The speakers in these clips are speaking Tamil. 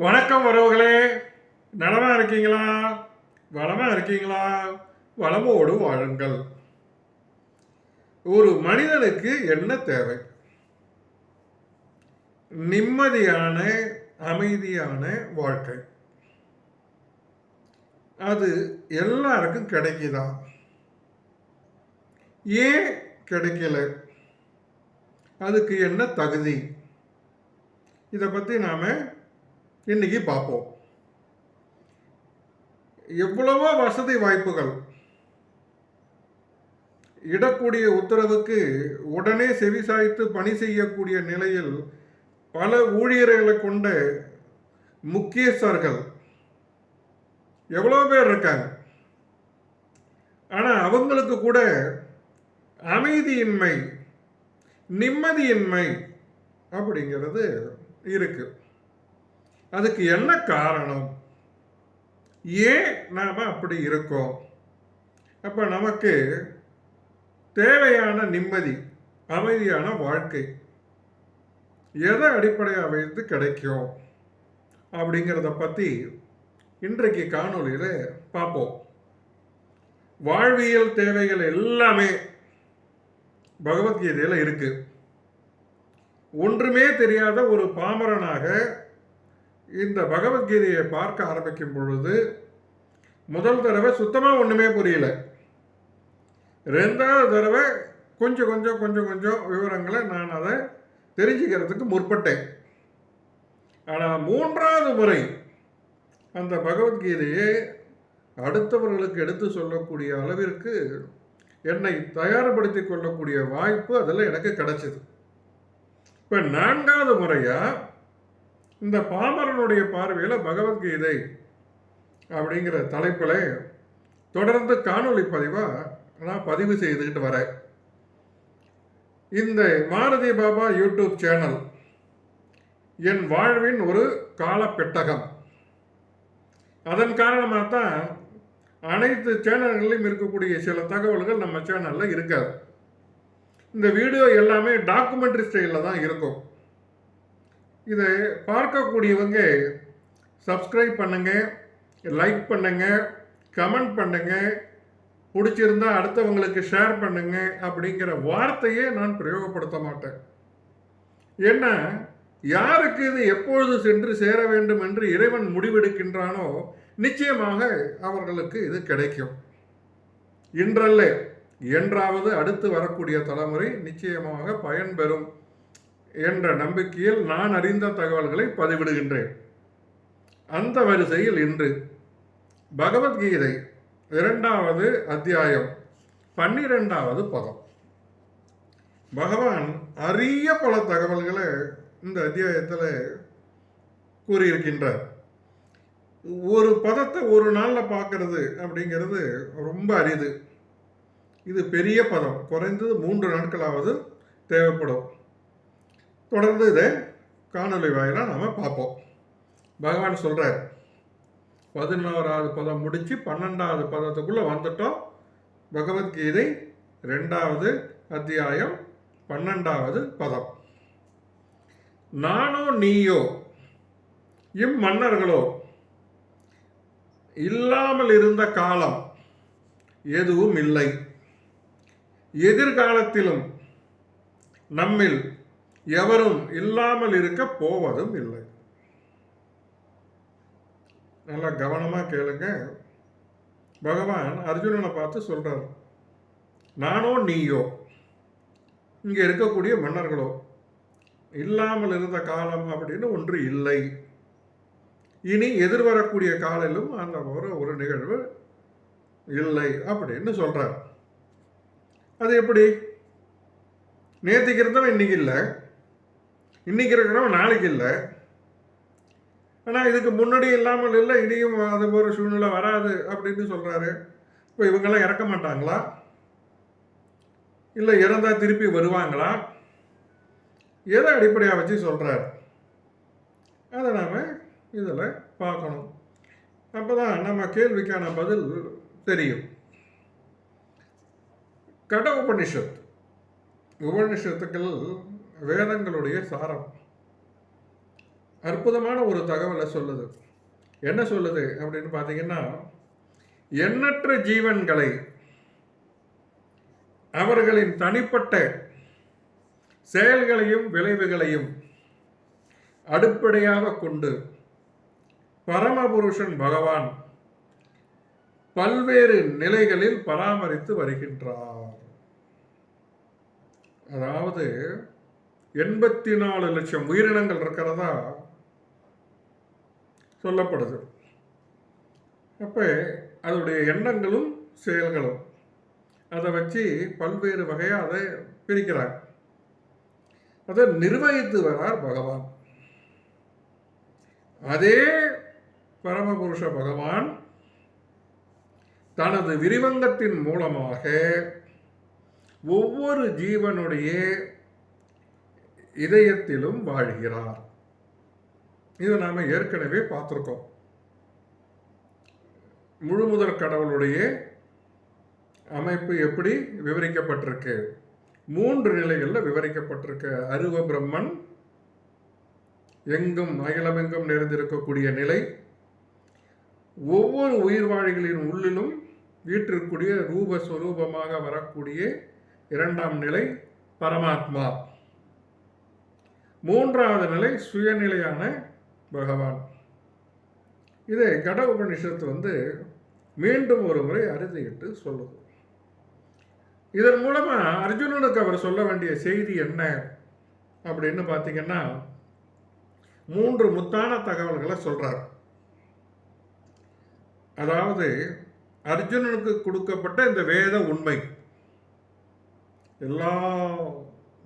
வணக்கம் வரவுகளே நலமாக இருக்கீங்களா? வளமாக இருக்கீங்களா? வளமோடு வாழுங்கள். ஒரு மனிதனுக்கு என்ன தேவை? நிம்மதியான அமைதியான வாழ்க்கை. அது எல்லாருக்கும் கிடைக்குதா? ஏன் கிடைக்கல? அதுக்கு என்ன தகுதி? இதை பற்றி நாம் இன்னைக்கு பார்ப்போம். எவ்வளவோ வசதி வாய்ப்புகள். இடக்கூடிய உத்தரவுக்கு உடனே செவிசாய்த்து பணி செய்யக்கூடிய நிலையில் பல ஊழியர்களை கொண்ட முக்கியஸ்தர்கள். எவ்வளோ பேர் இருக்காங்க. ஆனால் அவங்களுக்கு கூட அமைதியின்மை நிம்மதியின்மை அப்படிங்கிறது இருக்குது அதுக்கு என்ன காரணம்? ஏன் நாம் அப்படி இருக்கோம்? அப்போ நமக்கு தேவையான நிம்மதி அமைதியான வாழ்க்கை எதை அடிப்படையாக வைத்து கிடைக்கும்? அப்படிங்கிறத பற்றி இன்றைக்கு காணொளியில் பார்ப்போம். வாழ்வியல் தேவைகள் எல்லாமே பகவத்கீதையில் இருக்குது ஒன்றுமே தெரியாத ஒரு பாமரனாக இந்த பகவத்கீதையை பார்க்க ஆரம்பிக்கும் பொழுது முதல் தடவை சுத்தமாக ஒன்றுமே புரியல. ரெண்டாவது தடவை கொஞ்சம் கொஞ்சம் கொஞ்சம் கொஞ்சம் விவரங்களை நான் அதை தெரிஞ்சுக்கிறதுக்கு முற்பட்டேன். ஆனால் மூன்றாவது முறை அந்த பகவத்கீதையை அடுத்தவர்களுக்கு எடுத்து சொல்லக்கூடிய அளவிற்கு என்னை தயார்படுத்தி கொள்ளக்கூடிய வாய்ப்பு அதில் எனக்கு கிடைச்சிது. இப்போ நான்காவது முறையாக இந்த பாமரனுடைய பார்வையில் பகவத்கீதை அப்படிங்கிற தலைப்பில் தொடர்ந்து காணொளி பதிவாக நான் பதிவு செய்துக்கிட்டு வரேன். இந்த மாரதி பாபா யூடியூப் சேனல் என் வாழ்வின் ஒரு காலப்பெட்டகம். அதன் காரணமாக தான் அனைத்து சேனல்களிலும் இருக்கக்கூடிய சில தகவல்கள் நம்ம சேனலில் இருக்காது. இந்த வீடியோ எல்லாமே டாக்குமெண்ட்ரி ஸ்டைலில் தான் இருக்கும். இதை பார்க்கக்கூடியவங்க சப்ஸ்கிரைப் பண்ணுங்க லைக் பண்ணுங்க கமெண்ட் பண்ணுங்க. பிடிச்சிருந்தா அடுத்தவங்களுக்கு ஷேர் பண்ணுங்க அப்படிங்கிற வார்த்தையே நான் பிரயோகப்படுத்த மாட்டேன். ஏன்னா யாருக்கு இது எப்பொழுது சென்று சேர வேண்டும் என்று இறைவன் முடிவெடுக்கின்றானோ நிச்சயமாக அவர்களுக்கு இது கிடைக்கும். இன்றல்ல என்றாவது அடுத்து வரக்கூடிய தலைமுறை நிச்சயமாக பயன்பெறும். என்ற நம்பிக்கையில் நான் அறிந்த தகவல்களை பதிவிடுகின்றேன். அந்த வரிசையில் இன்று பகவத்கீதை இரண்டாவது அத்தியாயம் பன்னிரெண்டாவது பதம். பகவான் அரிய பல தகவல்களை இந்த அத்தியாயத்தில் கூறியிருக்கின்றார். ஒரு பதத்தை ஒரு நாளில் பார்க்கறது அப்படிங்கிறது ரொம்ப அரிது. இது பெரிய பதம். குறைந்தது மூன்று நாட்களாவது தேவைப்படும். தொடர்ந்து இதை காணொலி வாயிலாக நாம் பார்ப்போம். பகவான் சொல்கிறார் பதினோராவது பதம் முடித்து பன்னெண்டாவது பதத்துக்குள்ளே வந்துட்டோம். பகவத்கீதை ரெண்டாவது அத்தியாயம் பன்னெண்டாவது பதம். நானோ நீயோ இம்மன்னர்களோ இல்லாமல் இருந்த காலம் எதுவும் இல்லை. எதிர்காலத்திலும் நம்மில் எவரும் இல்லாமல் இருக்க போவதும் இல்லை. நல்லா கவனமாக கேளுங்க. பகவான் அர்ஜுனனை பார்த்து சொல்கிறார் நானோ நீயோ? இங்கே இருக்கக்கூடிய மன்னர்களோ? இல்லாமல் இருந்த காலம் அப்படின்னு ஒன்று இல்லை. இனி எதிர்வரக்கூடிய காலிலும் அந்த ஒரு ஒரு நிகழ்வு இல்லை அப்படின்னு சொல்கிறார் அது எப்படி? நேற்றுக்கு இருந்தவன் இன்னைக்கு இல்லை. இன்னைக்கு இருக்கிறவன் நாளைக்கு இல்லை. ஆனால் இதுக்கு முன்னாடி இல்லாமல் இல்லை இனியும் அது ஒரு சூழ்நிலை வராது அப்படின்னு சொல்கிறாரு இப்போ இவங்கெல்லாம் இறக்க மாட்டாங்களா? இல்லை இறந்தால் திருப்பி வருவாங்களா? எதை அடிப்படையாக வச்சு சொல்கிறார் அதை நாம் இதில் பார்க்கணும். அப்போ தான் நம்ம கேள்விக்கான பதில் தெரியும். கட உபனிஷத் உபனிஷத்துக்கள் வேதங்களுடைய சாரம். அற்புதமான ஒரு தகவலை சொல்லுது. என்ன சொல்லுது அப்படின்னு பார்த்தீங்கன்னா எண்ணற்ற ஜீவன்களை அவர்களின் தனிப்பட்ட செயல்களையும் விளைவுகளையும் அடிப்படையாக கொண்டு பரமபுருஷன் பகவான் பல்வேறு நிலைகளில் பராமரித்து வருகின்றார். அதாவது எண்பத்தி நாலு லட்சம் உயிரினங்கள் இருக்கிறதா சொல்லப்படுது. அப்போ அதோடைய எண்ணங்களும் செயல்களும் அதை வச்சு பல்வேறு வகையாக அதை பிரிக்கிறாங்க. அதை நிர்வகித்து வரார் பகவான். அதே பரமபுருஷ பகவான் தனது விரிவங்கத்தின் மூலமாக ஒவ்வொரு ஜீவனுடைய இதயத்திலும் வாழ்கிறார். இதை நாம் ஏற்கனவே பார்த்துருக்கோம். முழுமுதற் கடவுளுடைய அமைப்பு எப்படி விவரிக்கப்பட்டிருக்கு? மூன்று நிலைகளில் விவரிக்கப்பட்டிருக்கு. அருவ பிரம்மன் எங்கும் அகிலமெங்கும் நிறைந்திருக்கக்கூடிய நிலை ஒவ்வொரு உயிர்வாழிகளின் உள்ளிலும் வீட்டிற்குரிய ரூபஸ்வரூபமாக வரக்கூடிய இரண்டாம் நிலை பரமாத்மா. மூன்றாவது நிலை சுயநிலையான பகவான். இதை கட உபனிஷத்து வந்து மீண்டும் ஒரு முறை அறுதியிட்டு சொல்லுது. இதன் மூலமாக அர்ஜுனனுக்கு அவர் சொல்ல வேண்டிய செய்தி என்ன? அப்படின்னு பார்த்தீங்கன்னா மூன்று முத்தான தகவல்களை சொல்கிறார் அதாவது அர்ஜுனனுக்கு கொடுக்கப்பட்ட இந்த வேத உண்மை. எல்லா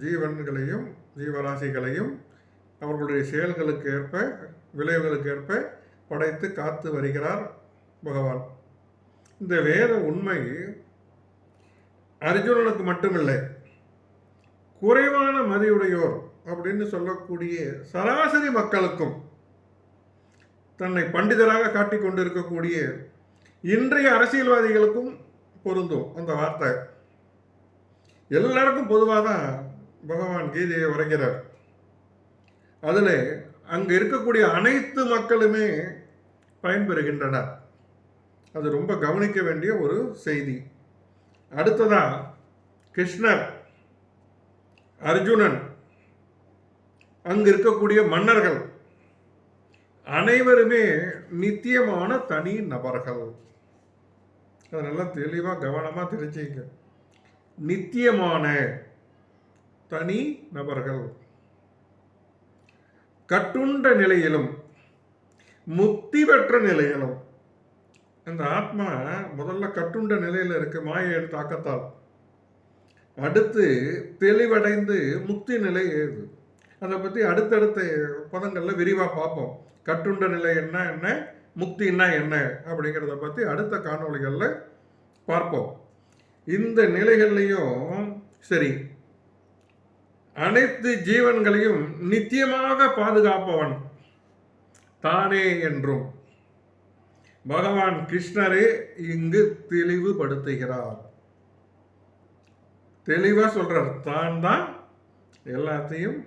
ஜீவன்களையும் ஜீவராசிகளையும் அவர்களுடைய செயல்களுக்கு ஏற்ப விளைவுகளுக்கு ஏற்ப படைத்து காத்து வருகிறார் பகவான். இந்த வேத உண்மை அர்ஜுனனுக்கு மட்டுமில்லை. குறைவான மதியுடையோர் அப்படின்னு சொல்லக்கூடிய சராசரி மக்களுக்கும் தன்னை பண்டிதராக காட்டிக் கொண்டிருக்கக்கூடிய இன்றைய அரசியல்வாதிகளுக்கும் பொருந்தும் அந்த வார்த்தை. எல்லாருக்கும் பொதுவாக தான் பகவான் கீதையை வரைகிறார். அதில் அங்கே இருக்கக்கூடிய அனைத்து மக்களுமே பயன்பெறுகின்றனர். அது ரொம்ப கவனிக்க வேண்டிய ஒரு செய்தி. அடுத்ததாக கிருஷ்ணர் அர்ஜுனன் அங்கு இருக்கக்கூடிய மன்னர்கள் அனைவருமே நித்தியமான தனி நபர்கள். அதை நல்லா தெளிவாக கவனமாக தெரிஞ்சுங்க. நித்தியமான தனி நபர்கள். கட்டுண்ட நிலையிலும் முக்தி பெற்ற நிலையிலும். அந்த ஆத்மா முதல்ல கட்டுண்ட நிலையில் இருக்கு மாயையின் தாக்கத்தால். அடுத்து தெளிவடைந்து முக்தி நிலை ஏது? அதை பற்றி அடுத்தடுத்த பதங்களில் விரிவாக பார்ப்போம். கட்டுண்ட நிலை என்ன என்ன? முக்தின்னா என்ன அப்படிங்கிறத பற்றி அடுத்த காணொளிகளில் பார்ப்போம். இந்த நிலைகள்லையும் சரி அனைத்து ஜீவன்களையும் நித்தியமாக பாதுகாப்பவன் தானே என்றும். பகவான் கிருஷ்ணரே இங்கு தெளிவுபடுத்துகிறார். தெளிவாக சொல்றார் தான் தான் எல்லாத்தையும்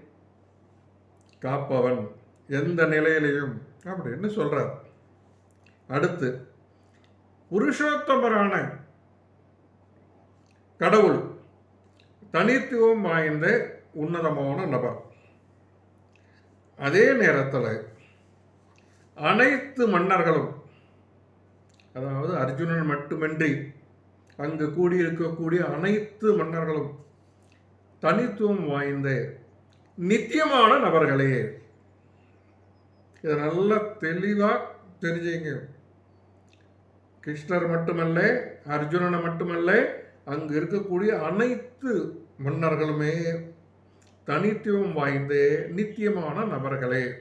காப்பவன் எந்த நிலையிலையும். அப்படின்னு சொல்றார். அடுத்து புருஷோத்தமரான கடவுள் தனித்துவம் வாய்ந்த உன்னதமான நபர். அதே நேரத்தில் அனைத்து மன்னர்களும் அதாவது அர்ஜுனன் மட்டுமின்றி அங்கு கூடியிருக்கக்கூடிய அனைத்து மன்னர்களும் தனித்துவம் வாய்ந்த நித்தியமான நபர்களே. இதை நல்லா தெளிவாக தெரிஞ்சுங்க. கிருஷ்ணர் மட்டுமல்ல அர்ஜுனனை மட்டுமல்ல அங்கு இருக்கக்கூடிய அனைத்து மன்னர்களுமே தனித்துவம் வாய்ந்த நித்தியமான நபர்களே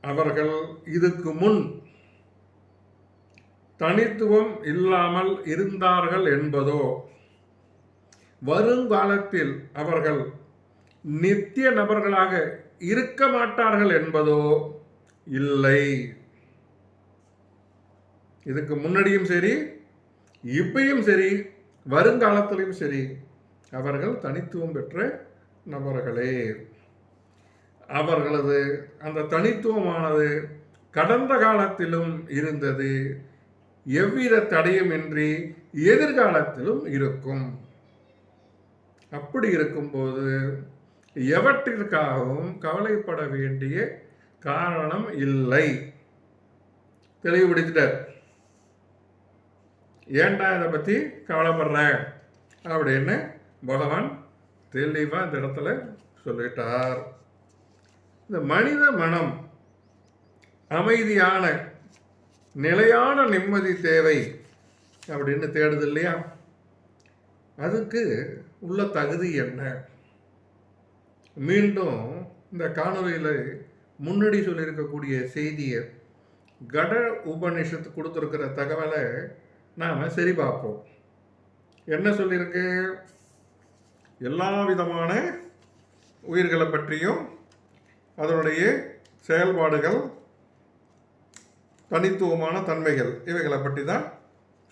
அவர்கள் இதுக்கு முன் தனித்துவம் இல்லாமல் இருந்தார்கள் என்பதோ வருங்காலத்தில் அவர்கள் நித்திய நபர்களாக இருக்க மாட்டார்கள் என்பதோ இல்லை. இதுக்கு முன்னாடியும் சரி இப்பயும் சரி வருங்காலத்திலையும் சரி அவர்கள் தனித்துவம் பெற்ற நபர்களே அவர்களது அந்த தனித்துவமானது கடந்த காலத்திலும் இருந்தது. எவ்வித தடையுமின்றி எதிர்காலத்திலும் இருக்கும். அப்படி இருக்கும்போது எவற்றிற்காகவும் கவலைப்பட வேண்டிய காரணம் இல்லை. தெளிவுபடுத்திட்டார் ஏன்டா இதை பற்றி கவலைப்படுற? அப்படின்னு பகவான் தெளிவாக இந்த இடத்துல சொல்லிட்டார். இந்த மனித மனம் அமைதியான நிலையான நிம்மதி தேவை அப்படின்னு தேடுது இல்லையா? அதுக்கு உள்ள தகுதி என்ன? மீண்டும் இந்த காணொலியில் முன்னாடி சொல்லியிருக்கக்கூடிய செய்தியை கட உபனிஷத்து கொடுத்துருக்கிற தகவலை நாம் சரி பார்ப்போம். என்ன சொல்லியிருக்கு? எல்லா விதமான உயிர்களை பற்றியும் அதனுடைய செயல்பாடுகள் தனித்துவமான தன்மைகள் இவைகளை பற்றி தான்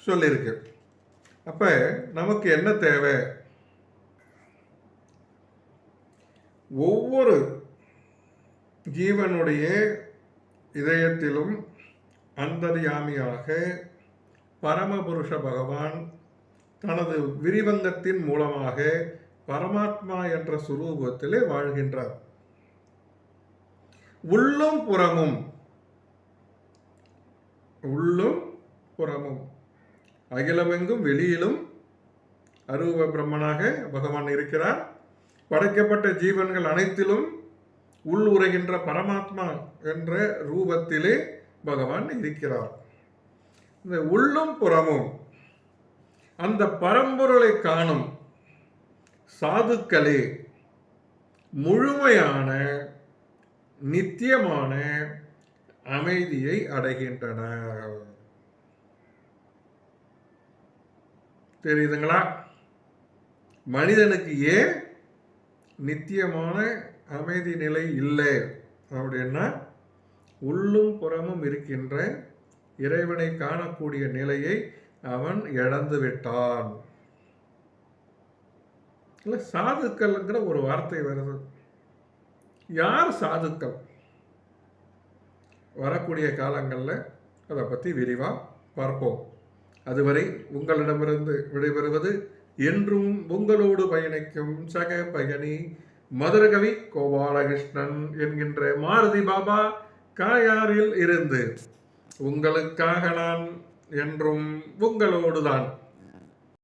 சொல்லியிருக்கு. அப்போ நமக்கு என்ன தேவை? ஒவ்வொரு ஜீவனுடைய இதயத்திலும் அந்தரியாமியாக பரமபுருஷ பகவான் தனது விரிவங்கத்தின் மூலமாக பரமாத்மா என்ற சுரூபத்திலே வாழ்கின்றார். உள்ளும் புறமும். உள்ளும் புறமும். அகிலமெங்கும் வெளியிலும் அரூப பிரம்மனாக பகவான் இருக்கிறார். படைக்கப்பட்ட ஜீவன்கள் அனைத்திலும் உள் உரைகின்ற பரமாத்மா என்ற ரூபத்திலே பகவான் இருக்கிறார். இந்த உள்ளும் புறமும். அந்த பரம்பொருளை காணும். சாதுக்களே முழுமையான நித்தியமான அமைதியை அடைகின்றனர். தெரியுதுங்களா? மனிதனுக்கு ஏன் நித்தியமான அமைதி நிலை இல்லை அப்படின்னா உள்ளும் புறமும் இருக்கின்ற இறைவனை காணக்கூடிய நிலையை அவன் இழந்து விட்டான் இல்லை சாதுக்கள்ங்கிற ஒரு வார்த்தை வருது. யார் சாதுக்கள்? வரக்கூடிய காலங்களில் அதை பற்றி விரிவாக பார்ப்போம். அதுவரை உங்களிடமிருந்து விடைபெறுவது என்றும் உங்களோடு பயணிக்கும் சக பயணி மதுரகவி கோபாலகிருஷ்ணன் என்கின்ற மாருதி பாபா காயாரில் இருந்து. உங்களுக்காக நான் என்றும் உங்களோடு தான்